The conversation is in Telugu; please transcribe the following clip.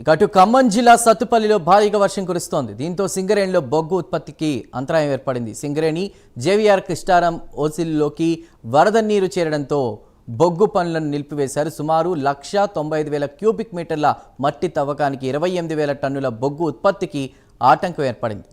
ఇక అటు ఖమ్మం జిల్లా సత్తుపల్లిలో భారీగా వర్షం కురుస్తోంది. దీంతో సింగరేణిలో బొగ్గు ఉత్పత్తికి అంతరాయం ఏర్పడింది. సింగరేణి జేవీఆర్ కృష్ణారం ఓసిల్లోకి వరద నీరు చేరడంతో బొగ్గు పనులను నిలిపివేశారు. సుమారు లక్ష తొంభై ఐదు వేల క్యూబిక్ మీటర్ల మట్టి తవ్వకానికి ఇరవై ఎనిమిది వేల టన్నుల బొగ్గు ఉత్పత్తికి ఆటంకం ఏర్పడింది.